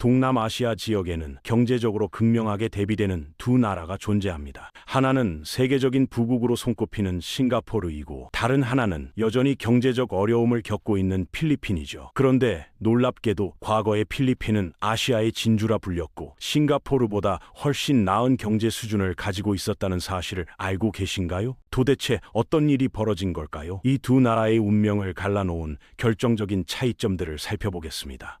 동남아시아 지역에는 경제적으로 극명하게 대비되는 두 나라가 존재합니다. 하나는 세계적인 부국으로 손꼽히는 싱가포르이고 다른 하나는 여전히 경제적 어려움을 겪고 있는 필리핀이죠. 그런데 놀랍게도 과거의 필리핀은 아시아의 진주라 불렸고 싱가포르보다 훨씬 나은 경제 수준을 가지고 있었다는 사실을 알고 계신가요? 도대체 어떤 일이 벌어진 걸까요? 이 두 나라의 운명을 갈라놓은 결정적인 차이점들을 살펴보겠습니다.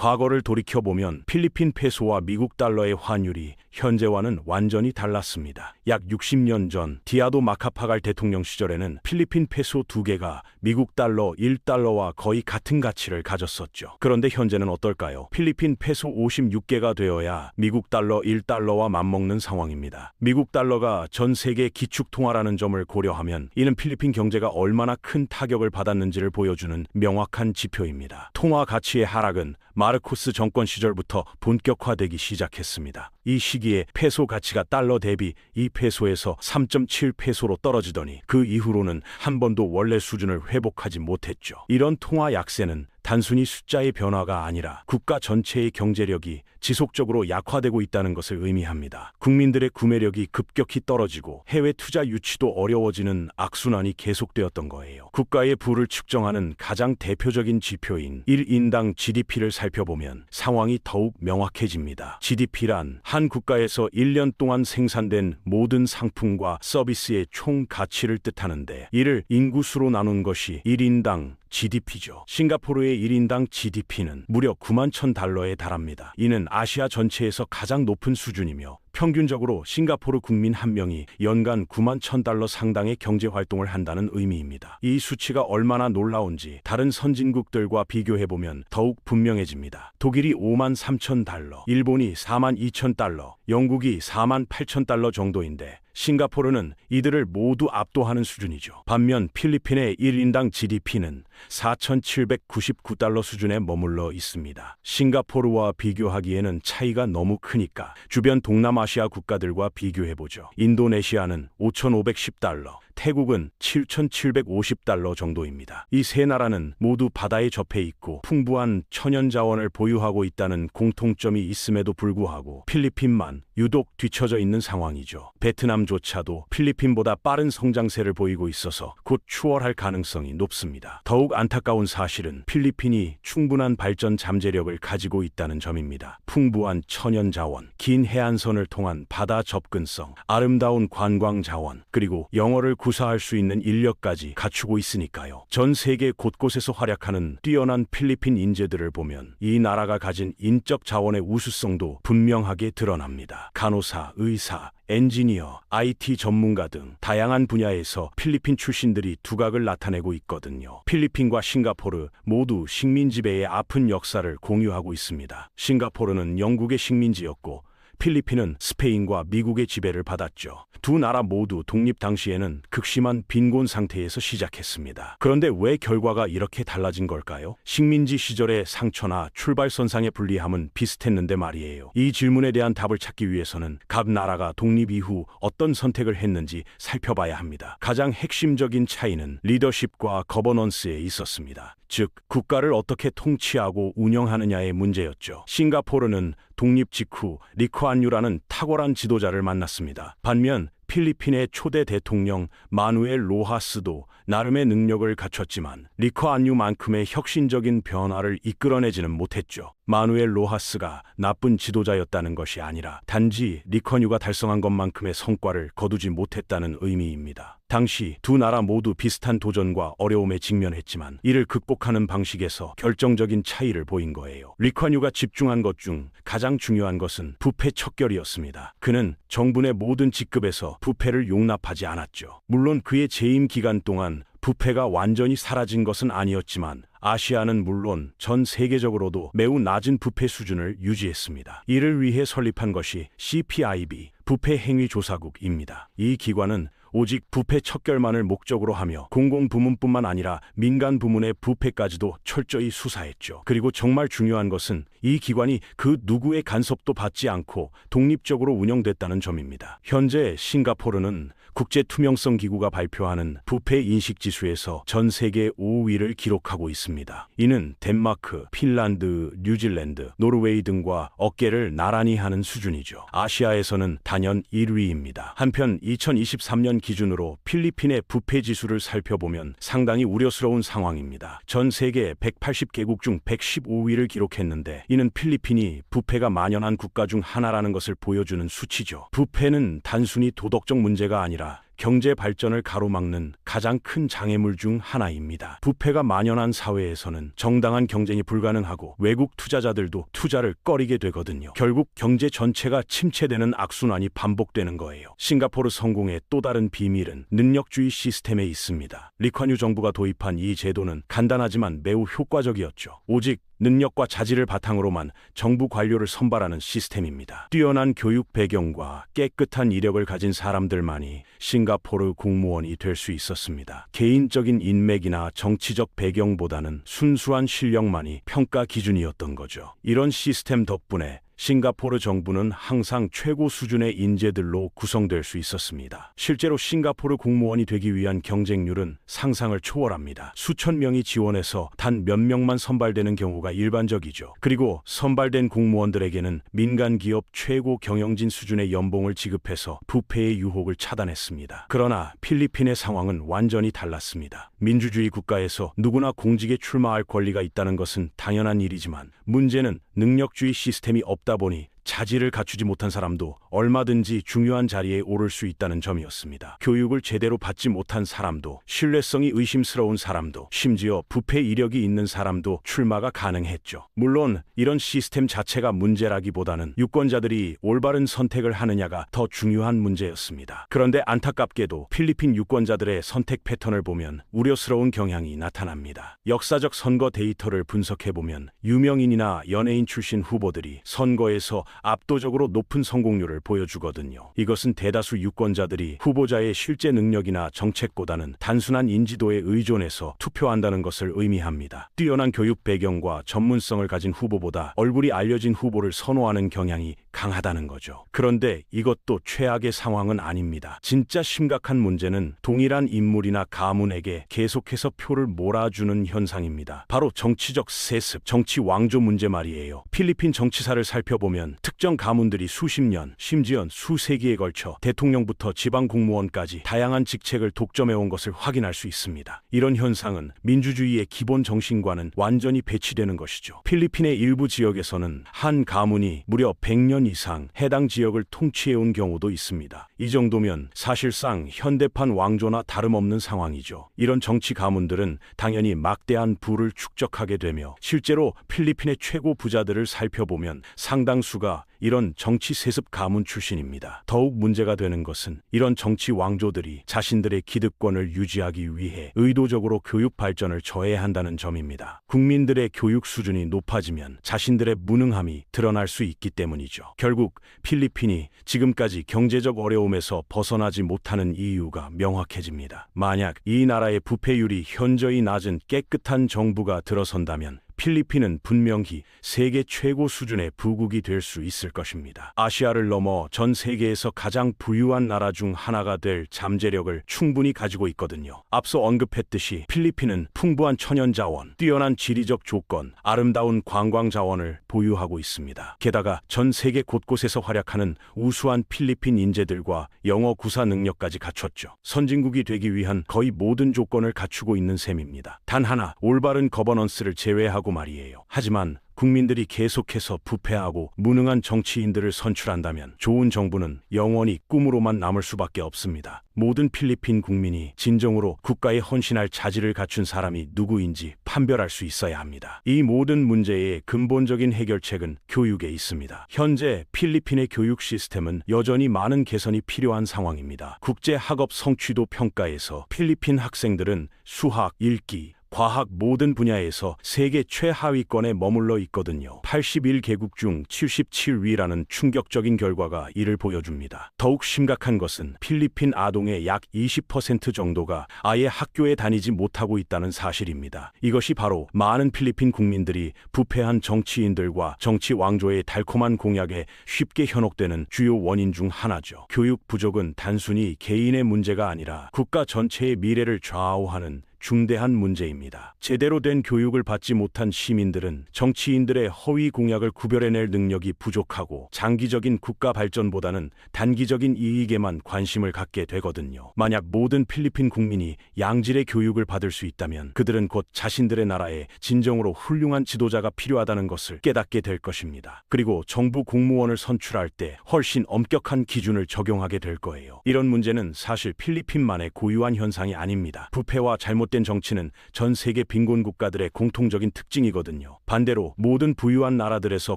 과거를 돌이켜보면 필리핀 페소와 미국 달러의 환율이 현재와는 완전히 달랐습니다. 약 60년 전 디아도 마카파갈 대통령 시절에는 필리핀 페소 두 개가 미국 달러 1달러와 거의 같은 가치를 가졌었죠. 그런데 현재는 어떨까요? 필리핀 페소 56개가 되어야 미국 달러 1달러와 맞먹는 상황입니다. 미국 달러가 전 세계 기축 통화라는 점을 고려하면 이는 필리핀 경제가 얼마나 큰 타격을 받았는지를 보여주는 명확한 지표입니다. 통화 가치의 하락은 마르코스 정권 시절부터 본격화되기 시작했습니다. 이 시 기에 페소 가치가 달러 대비 2페소에서 3.7페소로 떨어지더니 그 이후로는 한 번도 원래 수준을 회복하지 못했죠. 이런 통화 약세는 단순히 숫자의 변화가 아니라 국가 전체의 경제력이 지속적으로 약화되고 있다는 것을 의미합니다. 국민들의 구매력이 급격히 떨어지고 해외 투자 유치도 어려워지는 악순환이 계속되었던 거예요. 국가의 부를 측정하는 가장 대표적인 지표인 1인당 GDP를 살펴보면 상황이 더욱 명확해집니다. GDP란 한 국가에서 1년 동안 생산된 모든 상품과 서비스의 총 가치를 뜻하는데 이를 인구수로 나눈 것이 1인당 GDP죠. 싱가포르의 1인당 GDP는 무려 9만 천 달러에 달합니다. 이는 아시아 전체에서 가장 높은 수준이며 평균적으로 싱가포르 국민 한 명이 연간 9만 천 달러 상당의 경제 활동을 한다는 의미입니다. 이 수치가 얼마나 놀라운지 다른 선진국들과 비교해보면 더욱 분명해집니다. 독일이 5만 3천 달러, 일본이 4만 2천 달러, 영국이 4만 8천 달러 정도인데 싱가포르는 이들을 모두 압도하는 수준이죠. 반면 필리핀의 1인당 GDP는 4,799달러 수준에 머물러 있습니다. 싱가포르와 비교하기에는 차이가 너무 크니까 주변 동남아 시아 국가들과 비교해보죠. 인도네시아는 5,510달러, 태국은 7,750달러 정도입니다. 이 세 나라는 모두 바다에 접해 있고 풍부한 천연 자원을 보유하고 있다는 공통점이 있음에도 불구하고 필리핀만 유독 뒤처져 있는 상황이죠. 베트남조차도 필리핀보다 빠른 성장세를 보이고 있어서 곧 추월할 가능성이 높습니다. 더욱 안타까운 사실은 필리핀이 충분한 발전 잠재력을 가지고 있다는 점입니다. 풍부한 천연 자원, 긴 해안선을 통한 바다 접근성, 아름다운 관광 자원, 그리고 영어를 구 사할 수 있는 인력까지 갖추고 있으니까요. 전 세계 곳곳에서 활약하는 뛰어난 필리핀 인재들을 보면 이 나라가 가진 인적 자원의 우수성도 분명하게 드러납니다. 간호사, 의사, 엔지니어, IT 전문가 등 다양한 분야에서 필리핀 출신들이 두각을 나타내고 있거든요. 필리핀과 싱가포르 모두 식민 지배의 아픈 역사를 공유하고 있습니다. 싱가포르는 영국의 식민지였고 필리핀은 스페인과 미국의 지배를 받았죠. 두 나라 모두 독립 당시에는 극심한 빈곤 상태에서 시작했습니다. 그런데 왜 결과가 이렇게 달라진 걸까요? 식민지 시절의 상처나 출발선상의 불리함은 비슷했는데 말이에요. 이 질문에 대한 답을 찾기 위해서는 각 나라가 독립 이후 어떤 선택을 했는지 살펴봐야 합니다. 가장 핵심적인 차이는 리더십과 거버넌스에 있었습니다. 즉, 국가를 어떻게 통치하고 운영하느냐의 문제였죠. 싱가포르는 독립 직후 리코안유라는 탁월한 지도자를 만났습니다. 반면 필리핀의 초대 대통령 마누엘 로하스도 나름의 능력을 갖췄지만 리코안유만큼의 혁신적인 변화를 이끌어내지는 못했죠. 마누엘 로하스가 나쁜 지도자였다는 것이 아니라 단지 리커뉴가 달성한 것만큼의 성과를 거두지 못했다는 의미입니다. 당시 두 나라 모두 비슷한 도전과 어려움에 직면했지만 이를 극복하는 방식에서 결정적인 차이를 보인 거예요. 리커뉴가 집중한 것 중 가장 중요한 것은 부패 척결이었습니다. 그는 정부의 모든 직급에서 부패를 용납하지 않았죠. 물론 그의 재임 기간 동안 부패가 완전히 사라진 것은 아니었지만 아시아는 물론 전 세계적으로도 매우 낮은 부패 수준을 유지했습니다. 이를 위해 설립한 것이 CPIB 부패 행위 조사국입니다. 이 기관은 오직 부패 척결만을 목적으로 하며 공공 부문뿐만 아니라 민간 부문의 부패까지도 철저히 수사했죠. 그리고 정말 중요한 것은 이 기관이 그 누구의 간섭도 받지 않고 독립적으로 운영됐다는 점입니다. 현재 싱가포르는 국제 투명성 기구가 발표하는 부패 인식 지수에서 전 세계 5위를 기록하고 있습니다. 이는 덴마크, 핀란드, 뉴질랜드, 노르웨이 등과 어깨를 나란히 하는 수준이죠. 아시아에서는 단연 1위입니다. 한편 2023년 기준으로 필리핀의 부패 지수를 살펴보면 상당히 우려스러운 상황입니다. 전 세계 180개국 중 115위를 기록했는데 이는 필리핀이 부패가 만연한 국가 중 하나라는 것을 보여주는 수치죠. 부패는 단순히 도덕적 문제가 아니라 경제 발전을 가로막는 가장 큰 장애물 중 하나입니다. 부패가 만연한 사회에서는 정당한 경쟁이 불가능하고 외국 투자자들도 투자를 꺼리게 되거든요. 결국 경제 전체가 침체되는 악순환이 반복되는 거예요. 싱가포르 성공의 또 다른 비밀은 능력주의 시스템에 있습니다. 리ኳ뉴 정부가 도입한 이 제도는 간단하지만 매우 효과적이었죠. 오직 능력과 자질을 바탕으로만 정부 관료를 선발하는 시스템입니다. 뛰어난 교육 배경과 깨끗한 이력을 가진 사람들만이 싱가포르 공무원이 될 수 있었습니다. 개인적인 인맥이나 정치적 배경보다는 순수한 실력만이 평가 기준이었던 거죠. 이런 시스템 덕분에 싱가포르 정부는 항상 최고 수준의 인재들로 구성될 수 있었습니다. 실제로 싱가포르 공무원이 되기 위한 경쟁률은 상상을 초월합니다. 수천 명이 지원해서 단 몇 명만 선발되는 경우가 일반적이죠. 그리고 선발된 공무원들에게는 민간 기업 최고 경영진 수준의 연봉을 지급해서 부패의 유혹을 차단했습니다. 그러나 필리핀의 상황은 완전히 달랐습니다. 민주주의 국가에서 누구나 공직에 출마할 권리가 있다는 것은 당연한 일이지만 문제는 능력주의 시스템이 없다 보니 자질을 갖추지 못한 사람도 얼마든지 중요한 자리에 오를 수 있다는 점이었습니다. 교육을 제대로 받지 못한 사람도 신뢰성이 의심스러운 사람도 심지어 부패 이력이 있는 사람도 출마가 가능했죠. 물론 이런 시스템 자체가 문제라기보다는 유권자들이 올바른 선택을 하느냐가 더 중요한 문제였습니다. 그런데 안타깝게도 필리핀 유권자들의 선택 패턴을 보면 우려스러운 경향이 나타납니다. 역사적 선거 데이터를 분석해 보면 유명인이나 연예인 출신 후보들이 선거에서 압도적으로 높은 성공률을 보여주거든요. 이것은 대다수 유권자들이 후보자의 실제 능력이나 정책보다는 단순한 인지도에 의존해서 투표한다는 것을 의미합니다. 뛰어난 교육 배경과 전문성을 가진 후보보다 얼굴이 알려진 후보를 선호하는 경향이 강하다는 거죠. 그런데 이것도 최악의 상황은 아닙니다. 진짜 심각한 문제는 동일한 인물이나 가문에게 계속해서 표를 몰아주는 현상입니다. 바로 정치적 세습, 정치 왕조 문제 말이에요. 필리핀 정치사를 살펴보면 특정 가문들이 수십 년, 심지어 수세기에 걸쳐 대통령부터 지방 공무원까지 다양한 직책을 독점해온 것을 확인할 수 있습니다. 이런 현상은 민주주의의 기본 정신과는 완전히 배치되는 것이죠. 필리핀의 일부 지역에서는 한 가문이 무려 100년 이상 해당 지역을 통치해온 경우도 있습니다. 이 정도면 사실상 현대판 왕조나 다름없는 상황이죠. 이런 정치 가문들은 당연히 막대한 부를 축적하게 되며 실제로 필리핀의 최고 부자들을 살펴보면 상당수가 이런 정치 세습 가문 출신입니다. 더욱 문제가 되는 것은 이런 정치 왕조들이 자신들의 기득권을 유지하기 위해 의도적으로 교육 발전을 저해한다는 점입니다. 국민들의 교육 수준이 높아지면 자신들의 무능함이 드러날 수 있기 때문이죠. 결국 필리핀이 지금까지 경제적 어려움에서 벗어나지 못하는 이유가 명확해집니다. 만약 이 나라의 부패율이 현저히 낮은 깨끗한 정부가 들어선다면 필리핀은 분명히 세계 최고 수준의 부국이 될 수 있을 것입니다. 아시아를 넘어 전 세계에서 가장 부유한 나라 중 하나가 될 잠재력을 충분히 가지고 있거든요. 앞서 언급했듯이 필리핀은 풍부한 천연 자원, 뛰어난 지리적 조건, 아름다운 관광 자원을 보유하고 있습니다. 게다가 전 세계 곳곳에서 활약하는 우수한 필리핀 인재들과 영어 구사 능력까지 갖췄죠. 선진국이 되기 위한 거의 모든 조건을 갖추고 있는 셈입니다. 단 하나 올바른 거버넌스를 제외하고 말이에요. 하지만 국민들이 계속해서 부패하고 무능한 정치인들을 선출한다면 좋은 정부는 영원히 꿈으로만 남을 수밖에 없습니다. 모든 필리핀 국민이 진정으로 국가에 헌신할 자질을 갖춘 사람이 누구인지 판별할 수 있어야 합니다. 이 모든 문제의 근본적인 해결책은 교육에 있습니다. 현재 필리핀의 교육 시스템은 여전히 많은 개선이 필요한 상황입니다. 국제 학업 성취도 평가에서 필리핀 학생들은 수학, 읽기, 과학 모든 분야에서 세계 최하위권에 머물러 있거든요. 81개국 중 77위라는 충격적인 결과가 이를 보여줍니다. 더욱 심각한 것은 필리핀 아동의 약 20% 정도가 아예 학교에 다니지 못하고 있다는 사실입니다. 이것이 바로 많은 필리핀 국민들이 부패한 정치인들과 정치 왕조의 달콤한 공약에 쉽게 현혹되는 주요 원인 중 하나죠. 교육 부족은 단순히 개인의 문제가 아니라 국가 전체의 미래를 좌우하는 중대한 문제입니다. 제대로 된 교육을 받지 못한 시민들은 정치인들의 허위 공약을 구별해낼 능력이 부족하고 장기적인 국가 발전보다는 단기적인 이익에만 관심을 갖게 되거든요. 만약 모든 필리핀 국민이 양질의 교육을 받을 수 있다면 그들은 곧 자신들의 나라에 진정으로 훌륭한 지도자가 필요하다는 것을 깨닫게 될 것입니다. 그리고 정부 공무원을 선출할 때 훨씬 엄격한 기준을 적용하게 될 거예요. 이런 문제는 사실 필리핀만의 고유한 현상이 아닙니다. 부패와 잘못 잘못된 정치는 전 세계 빈곤 국가들의 공통적인 특징이거든요. 반대로 모든 부유한 나라들에서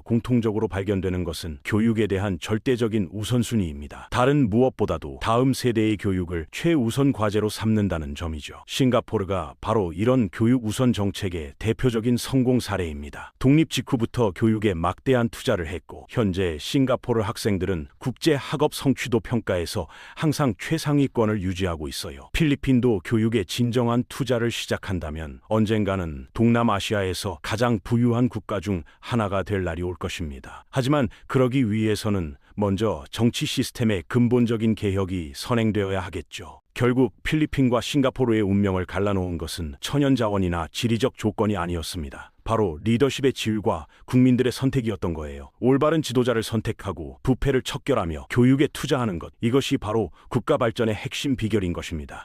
공통적으로 발견되는 것은 교육에 대한 절대적인 우선순위입니다. 다른 무엇보다도 다음 세대의 교육을 최우선 과제로 삼는다는 점이죠. 싱가포르가 바로 이런 교육 우선 정책의 대표적인 성공 사례입니다. 독립 직후부터 교육에 막대한 투자를 했고 현재 싱가포르 학생들은 국제 학업 성취도 평가에서 항상 최상위권을 유지하고 있어요. 필리핀도 교육에 진정한 투자 투자를 시작한다면 언젠가는 동남아시아에서 가장 부유한 국가 중 하나가 될 날이 올 것입니다. 하지만 그러기 위해서는 먼저 정치 시스템의 근본적인 개혁이 선행되어야 하겠죠. 결국 필리핀과 싱가포르의 운명을 갈라놓은 것은 천연 자원이나 지리적 조건이 아니었습니다. 바로 리더십의 지율과 국민들의 선택이었던 거예요. 올바른 지도자를 선택하고 부패를 척결하며 교육에 투자하는 것. 이것이 바로 국가 발전의 핵심 비결인 것입니다.